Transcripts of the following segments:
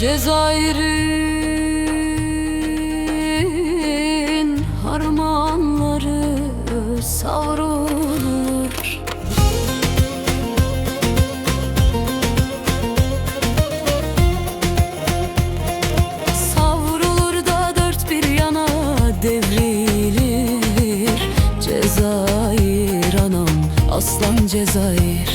Cezayir'in harmanları savrulur. Savrulur da dört bir yana devrilir. Cezayir anam aslan Cezayir.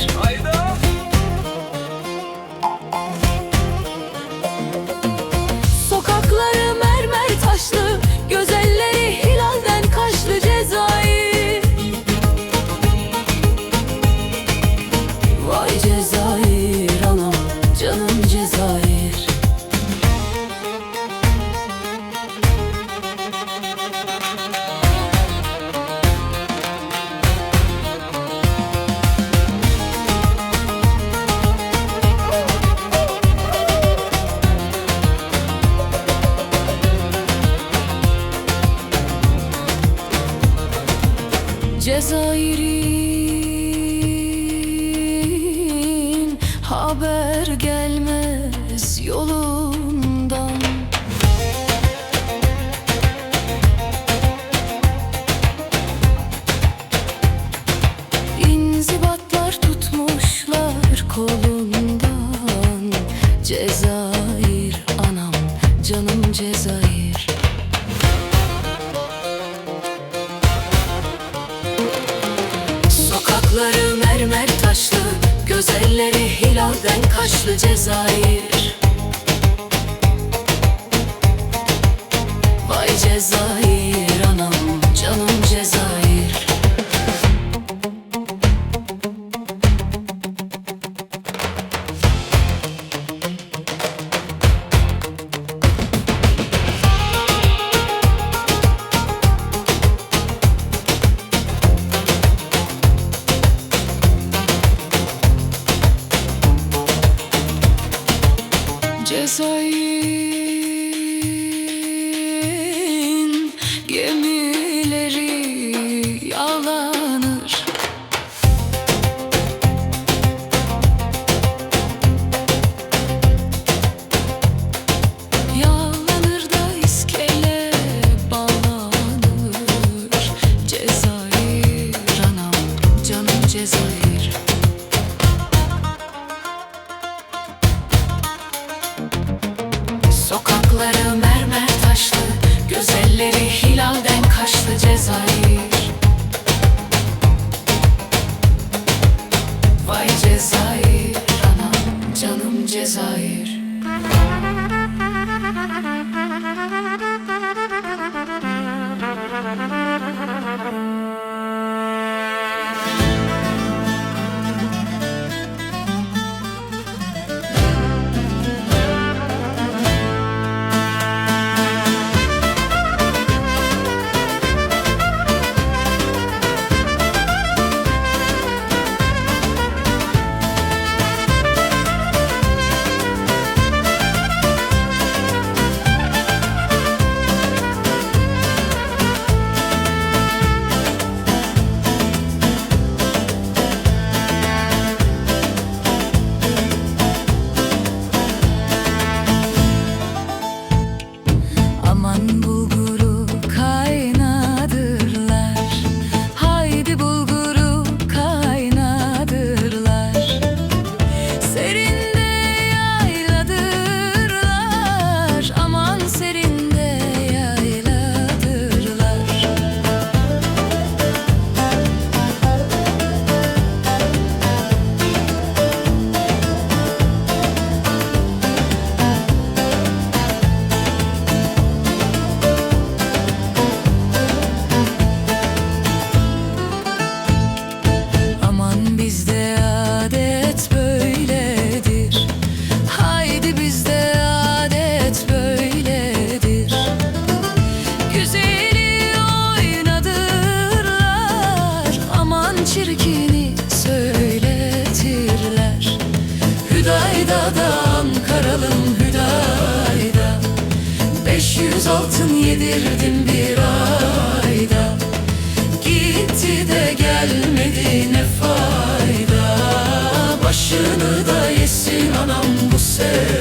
yaşlı Gözelleri hilalden kaşlı Cezayir. Vay Cezayir. giydirdim bir ayda. Gitti de gelmedi ne fayda? Başını da yesin anam bu sefer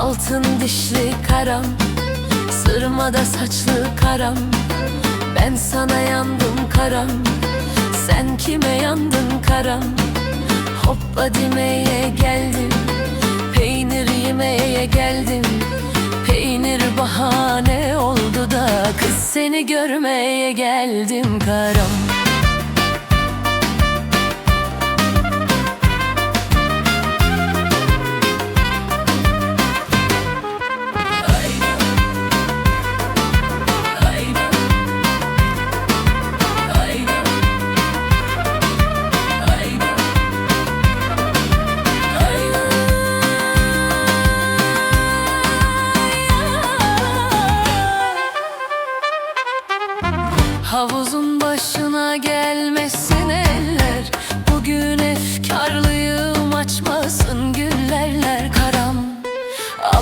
Altın dişli karam Sırmada saçlı karam. Ben sana yandım karam Sen kime yandın karam? Hoppa demeye geldim Peynir yemeye geldim. Peynir bahane oldu da Kız seni görmeye geldim karam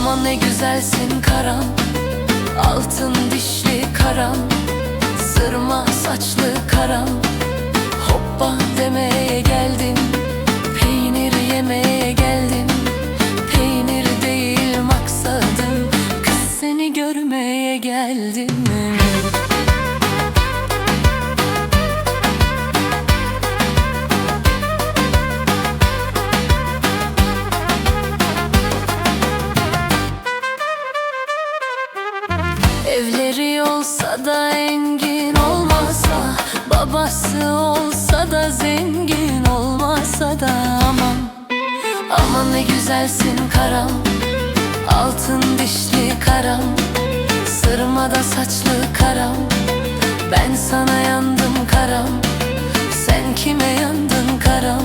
Aman ne güzelsin karam Altın dişli karam Sırma saçlı karam Hoppa demeye geldim Peynir yemeye geldim Peynir değil maksadım Kız seni görmeye geldim güzelsin karam Altın dişli karam Sırmada saçlı karam Ben sana yandım karam Sen kime yandın karam